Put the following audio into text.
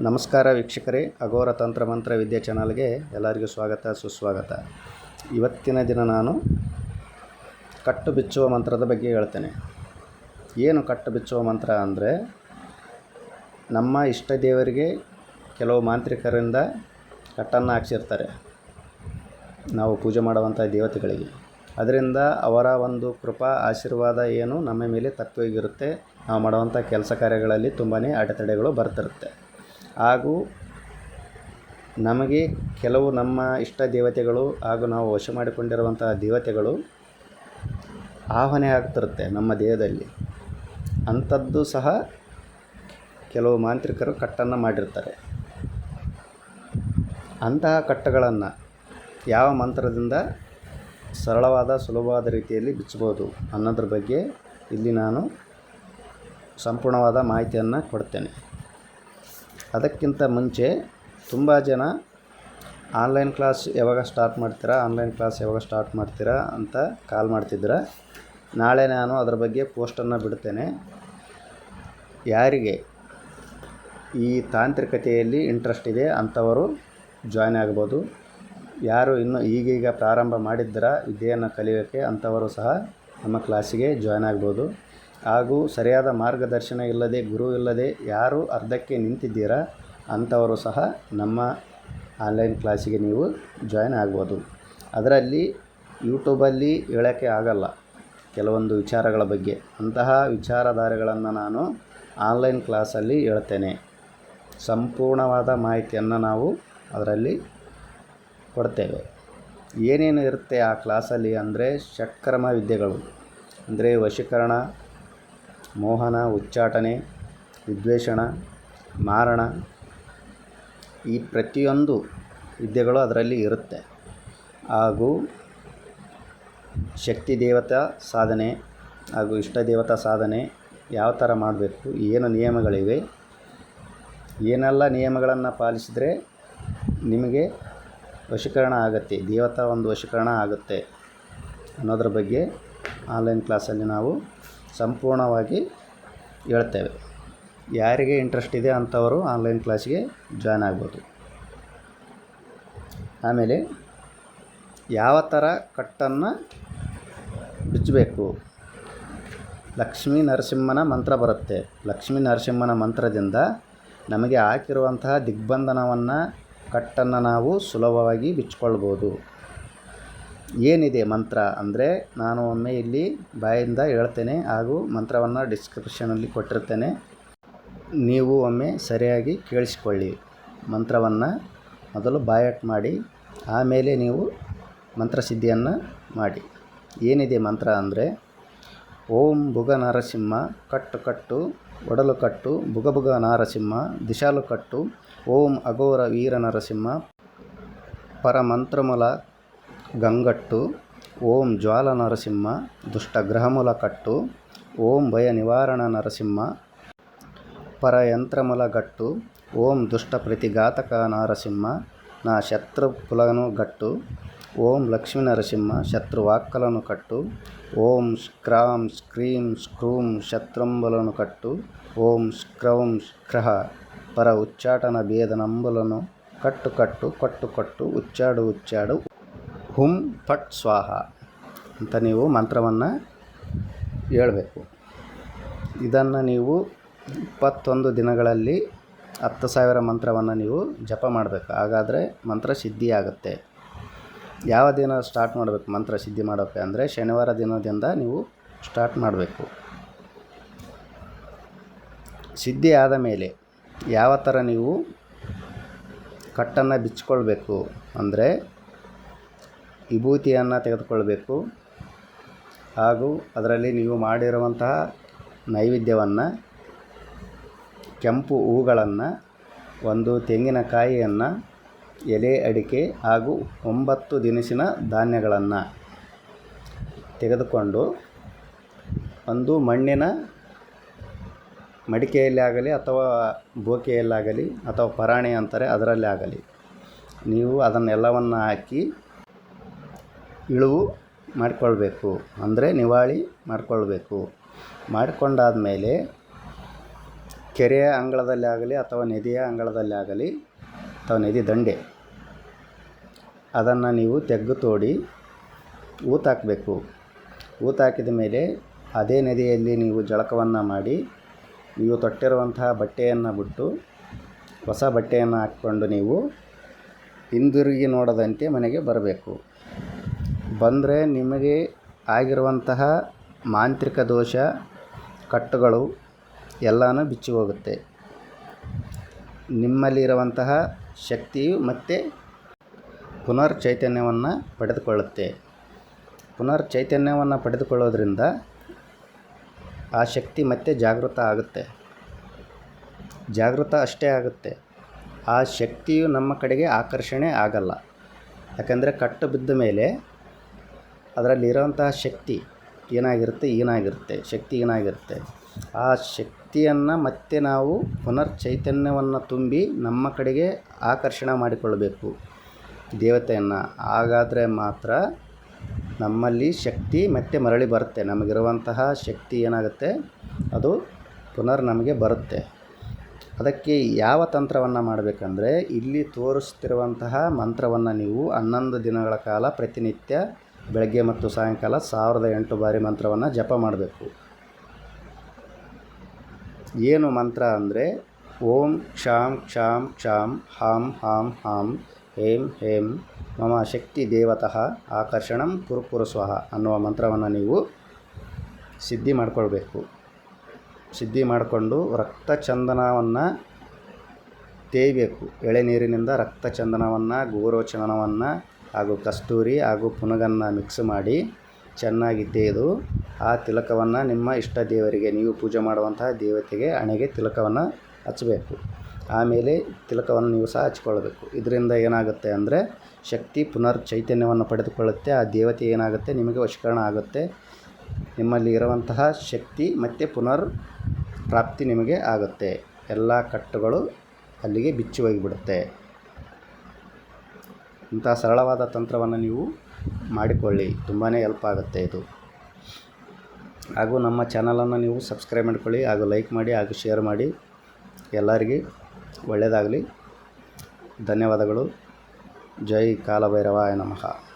ನಮಸ್ಕಾರ ವೀಕ್ಷಕರೇ, ಅಘೋರ ತಂತ್ರ ಮಂತ್ರ ವಿದ್ಯಾ ಚಾನಲ್ಗೆ ಎಲ್ಲರಿಗೂ ಸ್ವಾಗತ, ಸುಸ್ವಾಗತ. ಇವತ್ತಿನ ದಿನ ನಾನು ಕಟ್ಟು ಬಿಚ್ಚುವ ಮಂತ್ರದ ಬಗ್ಗೆ ಹೇಳ್ತೇನೆ. ಏನು ಕಟ್ಟು ಬಿಚ್ಚುವ ಮಂತ್ರ ಅಂದರೆ, ನಮ್ಮ ಇಷ್ಟ ದೇವರಿಗೆ ಕೆಲವು ಮಾಂತ್ರಿಕರಿಂದ ಕಟ್ಟನ್ನು ಹಾಕ್ಸಿರ್ತಾರೆ. ನಾವು ಪೂಜೆ ಮಾಡುವಂಥ ದೇವತೆಗಳಿಗೆ. ಅದರಿಂದ ಅವರ ಒಂದು ಕೃಪಾ, ಆಶೀರ್ವಾದ ಏನು ನಮ್ಮ ಮೇಲೆ ತಪ್ಪೋಗಿರುತ್ತೆ ನಾವು ಮಾಡುವಂಥ ಕೆಲಸ ಕಾರ್ಯಗಳಲ್ಲಿ ತುಂಬಾ ಅಡೆತಡೆಗಳು ಬರ್ತಿರುತ್ತೆ. ಹಾಗೂ ನಮಗೆ ಕೆಲವು ನಮ್ಮ ಇಷ್ಟ ದೇವತೆಗಳು ಹಾಗೂ ನಾವು ವಶ ಮಾಡಿಕೊಂಡಿರುವಂತಹ ದೇವತೆಗಳು ಆಹ್ವಾನೆ ಆಗ್ತಿರುತ್ತೆ ನಮ್ಮ ದೇಹದಲ್ಲಿ. ಅಂಥದ್ದು ಸಹ ಕೆಲವು ಮಾಂತ್ರಿಕರು ಕಟ್ಟನ್ನು ಮಾಡಿರ್ತಾರೆ. ಅಂತಹ ಕಟ್ಟಗಳನ್ನು ಯಾವ ಮಂತ್ರದಿಂದ ಸರಳವಾದ ಸುಲಭವಾದ ರೀತಿಯಲ್ಲಿ ಬಿಚ್ಚಬಹುದು ಅನ್ನೋದ್ರ ಬಗ್ಗೆ ಇಲ್ಲಿ ನಾನು ಸಂಪೂರ್ಣವಾದ ಮಾಹಿತಿಯನ್ನು ಕೊಡ್ತೇನೆ. ಅದಕ್ಕಿಂತ ಮುಂಚೆ ತುಂಬ ಜನ ಆನ್ಲೈನ್ ಕ್ಲಾಸ್ ಯಾವಾಗ ಸ್ಟಾರ್ಟ್ ಮಾಡ್ತೀರಾ, ಆನ್ಲೈನ್ ಕ್ಲಾಸ್ ಯಾವಾಗ ಸ್ಟಾರ್ಟ್ ಮಾಡ್ತೀರಾ ಅಂತ ಕಾಲ್ ಮಾಡ್ತಿದ್ದೀರ. ನಾಳೆ ನಾನು ಅದರ ಬಗ್ಗೆ ಪೋಸ್ಟನ್ನು ಬಿಡ್ತೇನೆ. ಯಾರಿಗೆ ಈ ತಾಂತ್ರಿಕತೆಯಲ್ಲಿ ಇಂಟ್ರೆಸ್ಟ್ ಇದೆ ಅಂಥವರು ಜಾಯ್ನ್ ಆಗ್ಬೋದು. ಯಾರು ಇನ್ನೂ ಈಗೀಗ ಪ್ರಾರಂಭ ಮಾಡಿದ್ದರ, ವಿದ್ಯೆಯನ್ನು ಕಲಿಯೋಕ್ಕೆ ಅಂಥವರು ಸಹ ನಮ್ಮ ಕ್ಲಾಸಿಗೆ ಜಾಯ್ನ್ ಆಗ್ಬೋದು. ಹಾಗೂ ಸರಿಯಾದ ಮಾರ್ಗದರ್ಶನ ಇಲ್ಲದೆ, ಗುರು ಇಲ್ಲದೆ ಯಾರು ಅರ್ಧಕ್ಕೆ ನಿಂತಿದ್ದೀರಾ ಅಂಥವರು ಸಹ ನಮ್ಮ ಆನ್ಲೈನ್ ಕ್ಲಾಸಿಗೆ ನೀವು ಜಾಯ್ನ್ ಆಗ್ಬೋದು. ಅದರಲ್ಲಿ ಯೂಟ್ಯೂಬಲ್ಲಿ ಹೇಳೋಕ್ಕೆ ಆಗಲ್ಲ ಕೆಲವೊಂದು ವಿಚಾರಗಳ ಬಗ್ಗೆ. ಅಂತಹ ವಿಚಾರಧಾರೆಗಳನ್ನು ನಾನು ಆನ್ಲೈನ್ ಕ್ಲಾಸಲ್ಲಿ ಹೇಳ್ತೇನೆ. ಸಂಪೂರ್ಣವಾದ ಮಾಹಿತಿಯನ್ನು ನಾವು ಅದರಲ್ಲಿ ಕೊಡ್ತೇವೆ. ಏನೇನು ಇರುತ್ತೆ ಆ ಕ್ಲಾಸಲ್ಲಿ ಅಂದರೆ ಷಟ್ಕರ್ಮ ವಿದ್ಯೆಗಳು. ಅಂದರೆ ವಶೀಕರಣ ಮೋಹನ, ಉಚ್ಚಾಟನೆ, ವಿದ್ವೇಷಣ, ಮಾರಣ ಈ ಪ್ರತಿಯೊಂದು ವಿದ್ಯೆಗಳು ಅದರಲ್ಲಿ ಇರುತ್ತೆ. ಹಾಗೂ ಶಕ್ತಿ ದೇವತಾ ಸಾಧನೆ ಹಾಗೂ ಇಷ್ಟ ದೇವತಾ ಸಾಧನೆ ಯಾವ ಥರ ಮಾಡಬೇಕು, ಏನು ನಿಯಮಗಳಿವೆ, ಏನೆಲ್ಲ ನಿಯಮಗಳನ್ನು ಪಾಲಿಸಿದರೆ ನಿಮಗೆ ವಶೀಕರಣ ಆಗುತ್ತೆ, ದೇವತಾ ಒಂದು ವಶೀಕರಣ ಆಗುತ್ತೆ ಅನ್ನೋದ್ರ ಬಗ್ಗೆ ಆನ್ಲೈನ್ ಕ್ಲಾಸಲ್ಲಿ ನಾವು ಸಂಪೂರ್ಣವಾಗಿ ಹೇಳ್ತೇವೆ. ಯಾರಿಗೆ ಇಂಟ್ರೆಸ್ಟ್ ಇದೆ ಅಂಥವರು ಆನ್ಲೈನ್ ಕ್ಲಾಸ್ಗೆ ಜಾಯ್ನ್ ಆಗ್ಬೋದು. ಆಮೇಲೆ ಯಾವ ಥರ ಕಟ್ಟನ್ನು ಬಿಚ್ಚಬೇಕು? ಲಕ್ಷ್ಮೀ ನರಸಿಂಹನ ಮಂತ್ರ ಬರುತ್ತೆ. ಲಕ್ಷ್ಮೀ ನರಸಿಂಹನ ಮಂತ್ರದಿಂದ ನಮಗೆ ಹಾಕಿರುವಂತಹ ದಿಗ್ಬಂಧನವನ್ನು ಕಟ್ಟನ್ನು ನಾವು ಸುಲಭವಾಗಿ ಬಿಚ್ಕೊಳ್ಬೋದು. ಏನಿದೆ ಮಂತ್ರ ಅಂದರೆ ನಾನು ಒಮ್ಮೆ ಇಲ್ಲಿ ಬಾಯಿಂದ ಹೇಳ್ತೇನೆ ಹಾಗೂ ಮಂತ್ರವನ್ನು ಡಿಸ್ಕ್ರಿಪ್ಷನಲ್ಲಿ ಕೊಟ್ಟಿರ್ತೇನೆ. ನೀವು ಒಮ್ಮೆ ಸರಿಯಾಗಿ ಕೇಳಿಸಿಕೊಳ್ಳಿ ಮಂತ್ರವನ್ನು. ಮೊದಲು ಬಾಯಟ್ ಮಾಡಿ, ಆಮೇಲೆ ನೀವು ಮಂತ್ರಸಿದ್ಧಿಯನ್ನು ಮಾಡಿ. ಏನಿದೆ ಮಂತ್ರ ಅಂದರೆ, ಓಂ ಭುಗ ನರಸಿಂಹ ಕಟ್ಟು ಕಟ್ಟು ಒಡಲು ಕಟ್ಟು ಭುಗ ನಾರಸಿಂಹ ದಿಶಾಲು ಕಟ್ಟು ಓಂ ಅಘೋರ ವೀರ ನರಸಿಂಹ ಪರಮಂತ್ರಮೂಲ ಗಂಗಟ್ಟು ಓಂ ಜ್ವಾಲ ನರಸಿಂಹ ದುಷ್ಟಗ್ರಹಮೂಲ ಕಟ್ಟು ಓಂ ಭಯ ನಿವಾರಣ ನರಸಿಂಹ ಪರಯಂತ್ರಮೂಲ ಗಟ್ಟು ಓಂ ದುಷ್ಟ ಪ್ರತಿಘಾತಕ ನರಸಿಂಹ ನಾ ಶತ್ರು ಕುಲನು ಗಟ್ಟು ಓಂ ಲಕ್ಷ್ಮೀ ನರಸಿಂಹ ಶತ್ರು ವಾಕ್ಕಲನು ಕಟ್ಟು ಓಂ ಸ್ಕ್ರಾಂ ಸ್ಕ್ರೀಂ ಸ್ಕ್ರೂಂ ಶತ್ರಂಬಲನು ಕಟ್ಟು ಓಂ ಸ್ಕ್ರೌಂ ಸ್ಕ್ರಹ ಪರ ಉಚ್ಚಾಟನ ಭೇದನಂಬಲನು ಕಟ್ಟು ಕಟ್ಟು ಕೊಟ್ಟು ಕೊಟ್ಟು ಉಚ್ಚಾಡು ಉಚ್ಚಾಡು ಹುಂ ಫಟ್ ಸ್ವಾಹ ಅಂತ ನೀವು ಮಂತ್ರವನ್ನು ಹೇಳಬೇಕು. ಇದನ್ನು ನೀವು ಇಪ್ಪತ್ತೊಂದು ದಿನಗಳಲ್ಲಿ ಹತ್ತು ಸಾವಿರ ಮಂತ್ರವನ್ನು ನೀವು ಜಪ ಮಾಡಬೇಕು. ಹಾಗಾದರೆ ಮಂತ್ರ ಸಿದ್ಧಿ ಆಗುತ್ತೆ. ಯಾವ ದಿನ ಸ್ಟಾರ್ಟ್ ಮಾಡಬೇಕು ಮಂತ್ರ ಸಿದ್ಧಿ ಮಾಡೋಕ್ಕೆ ಅಂದರೆ ಶನಿವಾರ ದಿನದಿಂದ ನೀವು ಸ್ಟಾರ್ಟ್ ಮಾಡಬೇಕು. ಸಿದ್ಧಿ ಆದ ಮೇಲೆ ಯಾವ ಥರ ನೀವು ಕಟ್ಟನ್ನು ಬಿಚ್ಚಿಕೊಳ್ಬೇಕು ಅಂದರೆ ವಿಭೂತಿಯನ್ನು ತೆಗೆದುಕೊಳ್ಬೇಕು. ಹಾಗೂ ಅದರಲ್ಲಿ ನೀವು ಮಾಡಿರುವಂತಹ ನೈವೇದ್ಯವನ್ನು, ಕೆಂಪು ಹೂಗಳನ್ನು, ಒಂದು ತೆಂಗಿನಕಾಯಿಯನ್ನು, ಎಲೆ ಅಡಿಕೆ ಹಾಗೂ ಒಂಬತ್ತು ದಿನಸಿನ ಧಾನ್ಯಗಳನ್ನು ತೆಗೆದುಕೊಂಡು ಒಂದು ಮಣ್ಣಿನ ಮಡಿಕೆಯಲ್ಲಿ ಆಗಲಿ ಅಥವಾ ಬೋಕೆಯಲ್ಲಾಗಲಿ ಅಥವಾ ಪರಾಣಿ ಅಂತಾರೆ ಅದರಲ್ಲಿ ಆಗಲಿ ನೀವು ಅದನ್ನೆಲ್ಲವನ್ನು ಹಾಕಿ ಇಳುವು ಮಾಡಿಕೊಳ್ಬೇಕು. ಅಂದರೆ ನಿವಾಳಿ ಮಾಡಿಕೊಳ್ಬೇಕು. ಮಾಡಿಕೊಂಡಾದ್ಮೇಲೆ ಕೆರೆಯ ಅಂಗಳದಲ್ಲಿ ಆಗಲಿ ಅಥವಾ ನದಿಯ ಅಂಗಳದಲ್ಲಿ ಆಗಲಿ ಅಥವಾ ನದಿ ದಂಡೆ, ಅದನ್ನು ನೀವು ತೆಗ್ಗು ತೋಡಿ ಊತಾಕಬೇಕು ಊತಾಕಿದ ಮೇಲೆ ಅದೇ ನದಿಯಲ್ಲಿ ನೀವು ಜಳಕವನ್ನು ಮಾಡಿ, ನೀವು ತೊಟ್ಟಿರುವಂತಹ ಬಟ್ಟೆಯನ್ನು ಬಿಟ್ಟು ಹೊಸ ಬಟ್ಟೆಯನ್ನು ಹಾಕ್ಕೊಂಡು ನೀವು ಹಿಂದಿರುಗಿ ನೋಡದಂತೆ ಮನೆಗೆ ಬರಬೇಕು. ಬಂದರೆ ನಿಮಗೆ ಆಗಿರುವಂತಹ ಮಾಂತ್ರಿಕ ದೋಷ, ಕಟ್ಟುಗಳು ಎಲ್ಲನೂ ಬಿಚ್ಚಿ ಹೋಗುತ್ತೆ ನಿಮ್ಮಲ್ಲಿರುವಂತಹ ಶಕ್ತಿಯು ಮತ್ತೆ ಪುನರ್ ಚೈತನ್ಯವನ್ನು ಪಡೆದುಕೊಳ್ಳುತ್ತೆ. ಪುನರ್ ಚೈತನ್ಯವನ್ನು ಪಡೆದುಕೊಳ್ಳೋದ್ರಿಂದ ಆ ಶಕ್ತಿ ಮತ್ತೆ ಜಾಗೃತ ಆಗುತ್ತೆ. ಜಾಗೃತ ಅಷ್ಟೇ ಆಗುತ್ತೆ. ಆ ಶಕ್ತಿಯು ನಮ್ಮ ಕಡೆಗೆ ಆಕರ್ಷಣೆ ಆಗಲ್ಲ. ಯಾಕಂದರೆ ಕಟ್ಟು ಬಿದ್ದ ಮೇಲೆ ಅದರಲ್ಲಿರೋಂತಹ ಶಕ್ತಿ ಏನಾಗಿರುತ್ತೆ ಏನಾಗಿರುತ್ತೆ, ಶಕ್ತಿ ಏನಾಗಿರುತ್ತೆ? ಆ ಶಕ್ತಿಯನ್ನು ಮತ್ತೆ ನಾವು ಪುನರ್ ಚೈತನ್ಯವನ್ನು ತುಂಬಿ ನಮ್ಮ ಕಡೆಗೆ ಆಕರ್ಷಣೆ ಮಾಡಿಕೊಳ್ಳಬೇಕು ದೇವತೆಯನ್ನು. ಹಾಗಾದರೆ ಮಾತ್ರ ನಮ್ಮಲ್ಲಿ ಶಕ್ತಿ ಮತ್ತೆ ಮರಳಿ ಬರುತ್ತೆ. ನಮಗಿರುವಂತಹ ಶಕ್ತಿ ಏನಾಗುತ್ತೆ? ಅದು ಪುನರ್ ನಮಗೆ ಬರುತ್ತೆ. ಅದಕ್ಕೆ ಯಾವ ತಂತ್ರವನ್ನು ಮಾಡಬೇಕಂದ್ರೆ, ಇಲ್ಲಿ ತೋರಿಸ್ತಿರುವಂತಹ ಮಂತ್ರವನ್ನು ನೀವು ಹನ್ನೊಂದು ದಿನಗಳ ಕಾಲ ಪ್ರತಿನಿತ್ಯ ಬೆಳಗ್ಗೆ ಮತ್ತು ಸಾಯಂಕಾಲ ಸಾವಿರದ ಎಂಟು ಬಾರಿ ಮಂತ್ರವನ್ನು ಜಪ ಮಾಡಬೇಕು. ಏನು ಮಂತ್ರ ಅಂದರೆ ಓಂ ಕ್ಷಾಂ ಕ್ಷಾಂ ಕ್ಷಾಂ ಹಾಂ ಹಾಂ ಹಾಂ ಹೇಂ ಹೇಂ ಮಮ ಶಕ್ತಿ ದೇವತಃ ಆಕರ್ಷಣಂ ಕುರುಕುರು ಸ್ವಹ ಅನ್ನುವ ಮಂತ್ರವನ್ನು ನೀವು ಸಿದ್ಧಿ ಮಾಡಿಕೊಳ್ಬೇಕು. ಸಿದ್ಧಿ ಮಾಡಿಕೊಂಡು ರಕ್ತಚಂದನವನ್ನು ತೇಯಬೇಕು. ಎಳೆನೀರಿನಿಂದ ರಕ್ತಚಂದನವನ್ನು ಗೋರೋಚನವನ್ನು ಹಾಗೂ ಕಸ್ತೂರಿ ಹಾಗೂ ಪುನಗನ್ನು ಮಿಕ್ಸ್ ಮಾಡಿ ಚೆನ್ನಾಗಿ ತೇದು, ಆ ತಿಲಕವನ್ನು ನಿಮ್ಮ ಇಷ್ಟ ದೇವರಿಗೆ, ನೀವು ಪೂಜೆ ಮಾಡುವಂತಹ ದೇವತೆಗೆ ಹಣೆಗೆ ತಿಲಕವನ್ನು ಹಚ್ಚಬೇಕು. ಆಮೇಲೆ ತಿಲಕವನ್ನು ನೀವು ಸಹ ಹಚ್ಕೊಳ್ಬೇಕು ಇದರಿಂದ ಏನಾಗುತ್ತೆ ಅಂದರೆ ಶಕ್ತಿ ಪುನರ್ ಚೈತನ್ಯವನ್ನು ಪಡೆದುಕೊಳ್ಳುತ್ತೆ, ಆ ದೇವತೆ ಏನಾಗುತ್ತೆ, ನಿಮಗೆ ವಶೀಕರಣ ಆಗುತ್ತೆ. ನಿಮ್ಮಲ್ಲಿ ಇರುವಂತಹ ಶಕ್ತಿ ಮತ್ತು ಪುನರ್ ಪ್ರಾಪ್ತಿ ನಿಮಗೆ ಆಗುತ್ತೆ. ಎಲ್ಲ ಕಟ್ಟುಗಳು ಅಲ್ಲಿಗೆ ಬಿಚ್ಚಿ ಹೋಗಿಬಿಡುತ್ತೆ. ಇಂಥ ಸರಳವಾದ ತಂತ್ರವನ್ನು ನೀವು ಮಾಡಿಕೊಳ್ಳಿ. ತುಂಬಾ ಹೆಲ್ಪ್ ಆಗುತ್ತೆ ಇದು. ಹಾಗೂ ನಮ್ಮ ಚಾನಲನ್ನು ನೀವು ಸಬ್ಸ್ಕ್ರೈಬ್ ಮಾಡಿಕೊಳ್ಳಿ ಹಾಗೂ ಲೈಕ್ ಮಾಡಿ ಹಾಗೂ ಶೇರ್ ಮಾಡಿ. ಎಲ್ಲರಿಗೆ ಒಳ್ಳೆಯದಾಗಲಿ ಧನ್ಯವಾದಗಳು. ಜೈ ಕಾಲಭೈರವಾಯ ನಮಃ.